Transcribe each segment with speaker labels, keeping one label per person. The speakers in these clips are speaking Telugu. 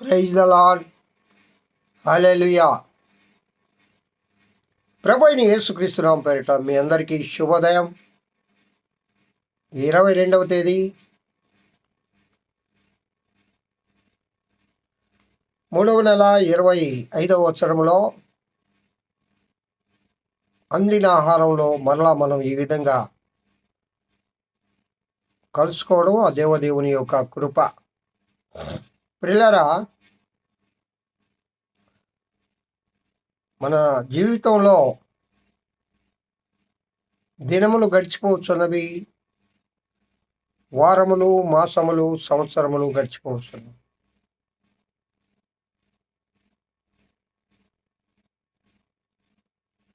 Speaker 1: ప్రైజ్ ద లాడ్ హాలెలుయా ప్రభు యేసుక్రీస్తునాం పేరిట మీ అందరికీ శుభోదయం. ఇరవై రెండవ తేదీ. మూడవ నెల ఇరవై ఐదవ సంవత్సరంలో అందిన ఆహారంలో మరలా మనం ఈ విధంగా కలుసుకోవడం ఆ దేవదేవుని యొక్క కృప. ప్రిల్లరా మన జీవితంలో దినములు గడిచిపోవచ్చున్నవి. వారములు మాసములు సంవత్సరములు గడిచిపోవచ్చున్నవి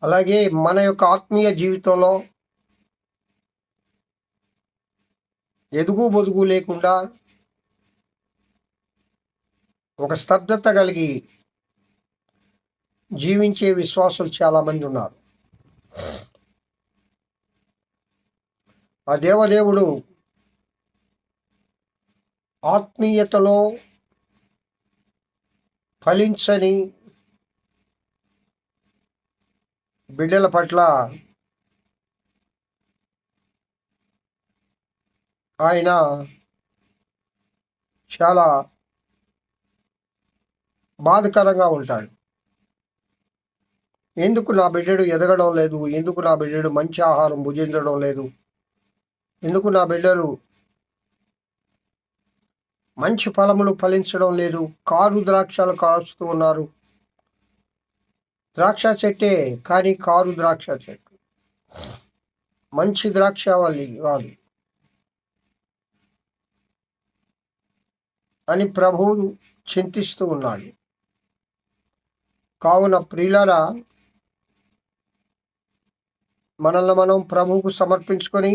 Speaker 1: అలాగే మన యొక్క ఆత్మీయ జీవితంలో ఎదుగు బొదుగు లేకుండా ఒక స్తబ్దత కలిగి జీవించే విశ్వాసులు చాలామంది ఉన్నారు. ఆ దేవదేవుడు ఆత్మీయతలో ఫలించని బిడ్డల పట్ల ఆయన చాలా బాధకరంగా ఉంటాడు. ఎందుకు నా బిడ్డడు ఎదగడం లేదు? ఎందుకు నా బిడ్డడు మంచి ఆహారం భుజించడం లేదు? ఎందుకు నా బిడ్డలు మంచి ఫలములు ఫలించడం లేదు? కారు ద్రాక్షలు కాస్తూ ఉన్నారు. ద్రాక్ష చెట్టే కానీ కారు ద్రాక్ష చెట్టు. మంచి ద్రాక్ష వాళ్ళు కాదు. అని ప్రభువు చింతిస్తూ ఉన్నాడు. కావున ప్రియులరా మనల్ని మనం ప్రభువుకు సమర్పించుకొని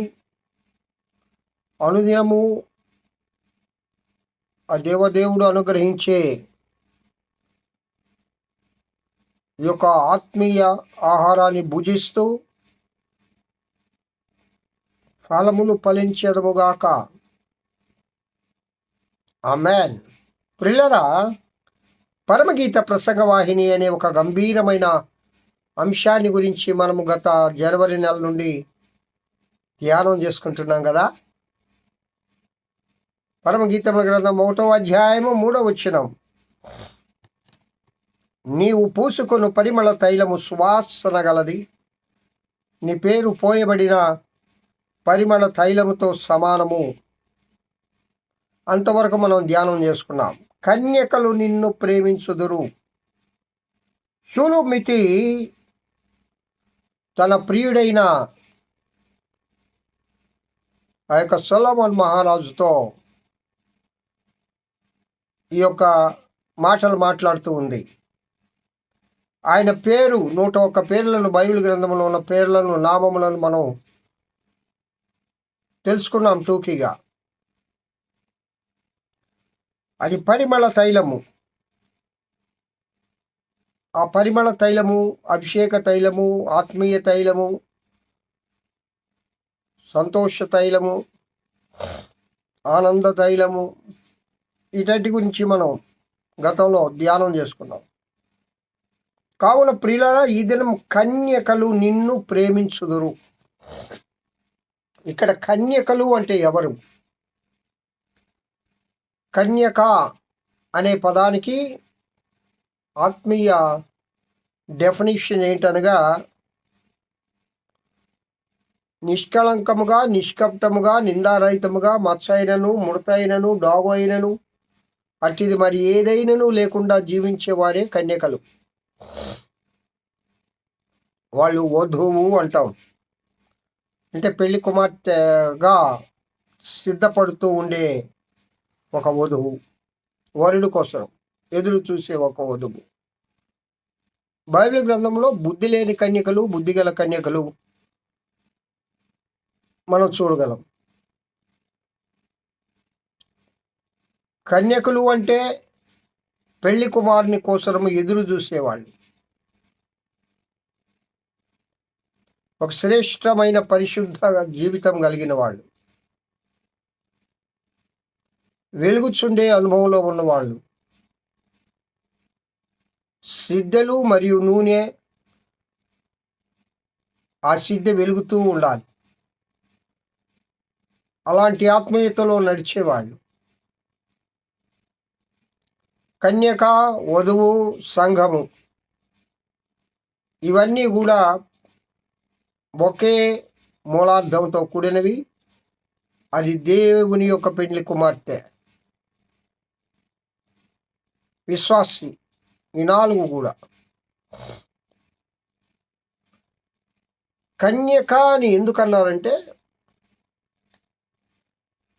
Speaker 1: అనుదినము ఆ దేవదేవుడు అనుగ్రహించే ఈ యొక్క ఆత్మీయ ఆహారాన్ని భుజిస్తూ ఫలములు ఫలించదముగాక మ్యాన్ ప్రిల్లరా పరమగీత ప్రసంగ వాహిని అనే ఒక గంభీరమైన అంశాన్ని గురించి మనము గత జనవరి నెల నుండి ధ్యానం చేసుకుంటున్నాం కదా. పరమగీతముల గ్రంథం ఒకటో అధ్యాయము మూడో వచ్చినం నీవు పూసుకొను పరిమళ తైలము సువాసన గలది. నీ పేరు పోయబడిన పరిమళ తైలముతో సమానము. అంతవరకు మనం ధ్యానం చేసుకున్నాం. కన్యకలు నిన్ను ప్రేమించుదురు. షూలుమితి తన ప్రియుడైన ఆ యొక్క సొలమన్ మహారాజుతో ఈ యొక్క మాటలు మాట్లాడుతూ ఉంది. ఆయన పేరు నూట ఒక్క పేర్లను బైబిల్ గ్రంథంలో ఉన్న పేర్లను నామములను మనం తెలుసుకున్నాం టూకీగా. అది పరిమళ తైలము. ఆ పరిమళ తైలము అభిషేక తైలము ఆత్మీయ తైలము సంతోష తైలము ఆనంద తైలము ఇటటి గురించి మనం గతంలో ధ్యానం చేసుకున్నాం. కావున ప్రియుల ఈ దినం కన్యకలు నిన్ను ప్రేమించుదురు. ఇక్కడ కన్యకలు అంటే ఎవరు? కన్యక అనే పదానికి ఆత్మీయ డెఫినిషన్ ఏంటనగా నిష్కళంకముగా నిష్కప్టముగా నిందారహితముగా మత్సైనను ముడతైనను డాగు అయినను అట్టిది మరి ఏదైనను లేకుండా జీవించేవారే కన్యకలు. వాళ్ళు వధువు అంటాం. అంటే పెళ్ళి కుమార్తెగా సిద్ధపడుతూ ఉండే ఒక వధువు. వరుడు కోసం ఎదురు చూసే ఒక వధువు. బైబిల్ గ్రంథంలో బుద్ధి లేని కన్యకలు బుద్ధి గల కన్యకలు మనం చూడగలం. కన్యకులు అంటే పెళ్ళి కుమారుని కోసరం ఎదురు చూసేవాళ్ళు. ఒక శ్రేష్టమైన పరిశుద్ధ జీవితం కలిగిన వాళ్ళు. వెలుగుచుండే అనుభవంలో ఉన్నవాళ్ళు. సిద్ధలు మరియు నూనె ఆ సిద్ధ వెలుగుతూ ఉండాలి. అలాంటి ఆత్మీయతలో నడిచేవాళ్ళు. కన్యక వధువు సంఘము ఇవన్నీ కూడా ఒకే మూలార్థంతో కూడినవి. అది దేవుని యొక్క పెండ్లి కుమార్తె. విశ్వాసి ఈ నాలుగు కూడా. కన్యక అని ఎందుకన్నారంటే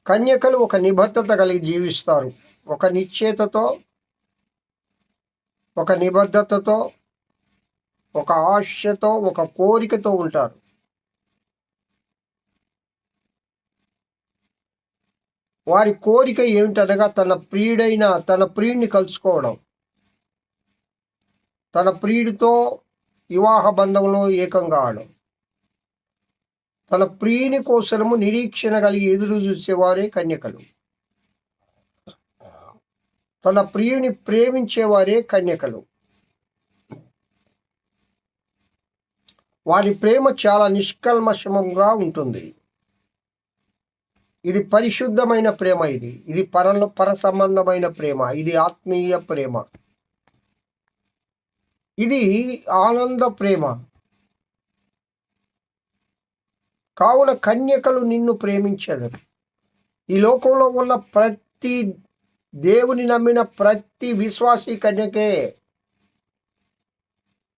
Speaker 1: కన్యకలు ఒక నిబద్ధత కలిగి జీవిస్తారు. ఒక నిశ్చేతతో ఒక నిబద్ధతతో ఒక ఆశతో ఒక కోరికతో ఉంటారు. వారి కోరిక ఏమిటనగా తన ప్రియుడైన తన ప్రియుడిని కలుసుకోవడం. తన ప్రియుడితో వివాహ బంధంలో ఏకం కావడం తన ప్రియుని కోసము నిరీక్షణ కలిగి ఎదురు చూసేవారే కన్యకలు. తన ప్రియుని ప్రేమించేవారే కన్యకలు. వారి ప్రేమ చాలా నిష్కల్మషమంగా ఉంటుంది. ఇది పరిశుద్ధమైన ప్రేమ ఇది. ఇది పర పర సంబంధమైన ప్రేమ. ఇది ఆత్మీయ ప్రేమ. ఇది ఆనంద ప్రేమ. కావున కన్యకలు నిన్ను ప్రేమించదు. ఈ లోకంలో ఉన్న ప్రతి దేవుని నమ్మిన ప్రతి విశ్వాసి కన్యకే.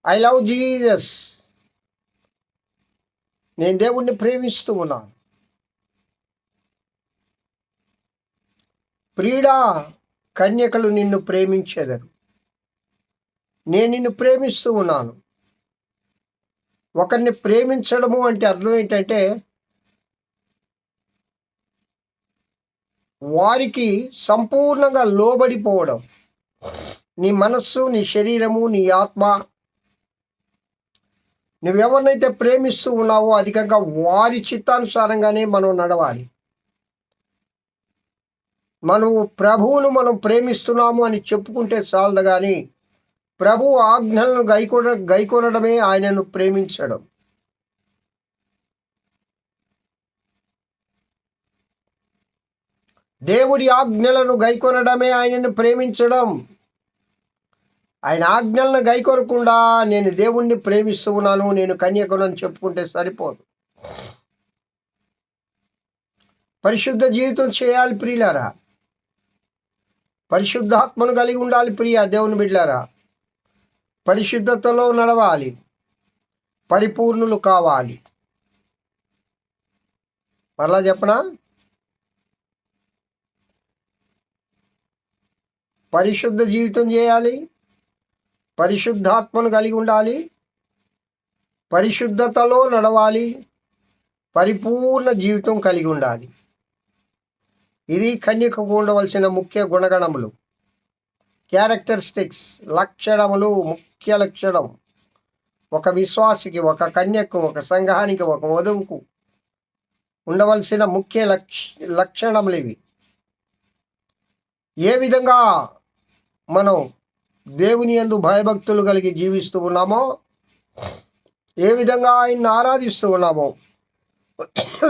Speaker 1: ఐ లవ్ జీజస్ నేను దేవుణ్ణి ప్రేమిస్తూ ఉన్నాను. ప్రియుడా కన్యకలు నిన్ను ప్రేమించేదరు. నేను నిన్ను ప్రేమిస్తూ ఉన్నాను. ఒకరిని ప్రేమించడము అంటే అర్థం ఏంటంటే వారికి సంపూర్ణంగా లోబడిపోవడం. నీ మనస్సు నీ శరీరము నీ ఆత్మ నువ్వెవరినైతే ప్రేమిస్తూ ఉన్నావో అధికంగా వారి చిత్తానుసారంగానే మనం నడవాలి. మనం ప్రభువును మనం ప్రేమిస్తున్నాము అని చెప్పుకుంటే చాలదు కానీ ప్రభు ఆజ్ఞలను గైకొన గైకొనడమే ఆయనను ప్రేమించడం. దేవుడి ఆజ్ఞలను గైకొనడమే ఆయనను ప్రేమించడం. ఆయన ఆజ్ఞలను గైకొనకుండా నేను దేవుణ్ణి ప్రేమిస్తూ ఉన్నాను నేను కన్యకునని చెప్పుకుంటే సరిపోదు. పరిశుద్ధ జీవితం చేయాలి ప్రియులారా. పరిశుద్ధాత్మను కలిగి ఉండాలి ప్రియ దేవుని బిడ్డారా పరిశుద్ధతలో నడవాలి. పరిపూర్ణులు కావాలి. మరలా చెప్పనా? పరిశుద్ధ జీవితం చేయాలి. పరిశుద్ధాత్మను కలిగి ఉండాలి. పరిశుద్ధతలో నడవాలి. పరిపూర్ణ జీవితం కలిగి ఉండాలి. ఇది కన్యకకు ఉండవలసిన ముఖ్య గుణగణములు. క్యారెక్టరిస్టిక్స్ లక్షణములు ముఖ్య లక్షణం. ఒక విశ్వాసికి ఒక కన్యకు ఒక సంఘానికి ఒక వధువుకు ఉండవలసిన ముఖ్య లక్ష లక్షణములు ఇవి. ఏ విధంగా మనం దేవుని ఎందు భయభక్తులు కలిగి జీవిస్తూ ఉన్నామో ఏ విధంగా ఆయన్ని ఆరాధిస్తూ ఉన్నామో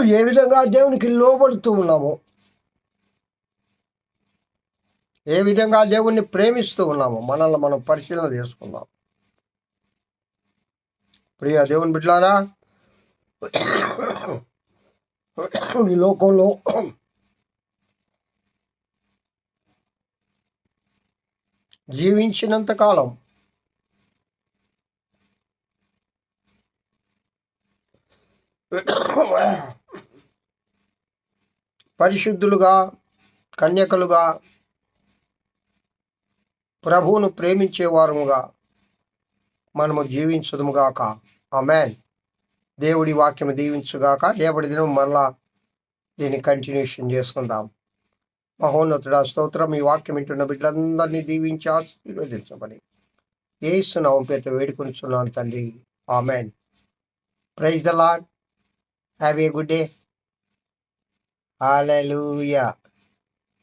Speaker 1: ఏ విధంగా దేవునికి లోబడుతూ ఉన్నామో ఏ విధంగా దేవుణ్ణి ప్రేమిస్తూ ఉన్నామో మనల్ని మనం పరిశీలన చేసుకుందాం. ప్రియ దేవుని బిడ్డారా ఈ లోకంలో జీవించినంత కాలం పరిశుద్ధులుగా కన్యకలుగా ప్రభువును ప్రేమించేవారముగా మనము జీవించదుముగాక. ఆమెన్. దేవుడి వాక్యం దీవించుగాక రేపటి దినం మరలా దీన్ని కంటిన్యూషన్ చేసుకుందాం. మహోన్నతుడ స్తోత్రం. ఈ వాక్యం వింటున్న బిడ్డలందరినీ దీవించి ఆశీర్వదించమని ఏసునామం పేట వేడుకొనిచున్నాను తండ్రి. Amen. Praise the Lord have a good day. Hallelujah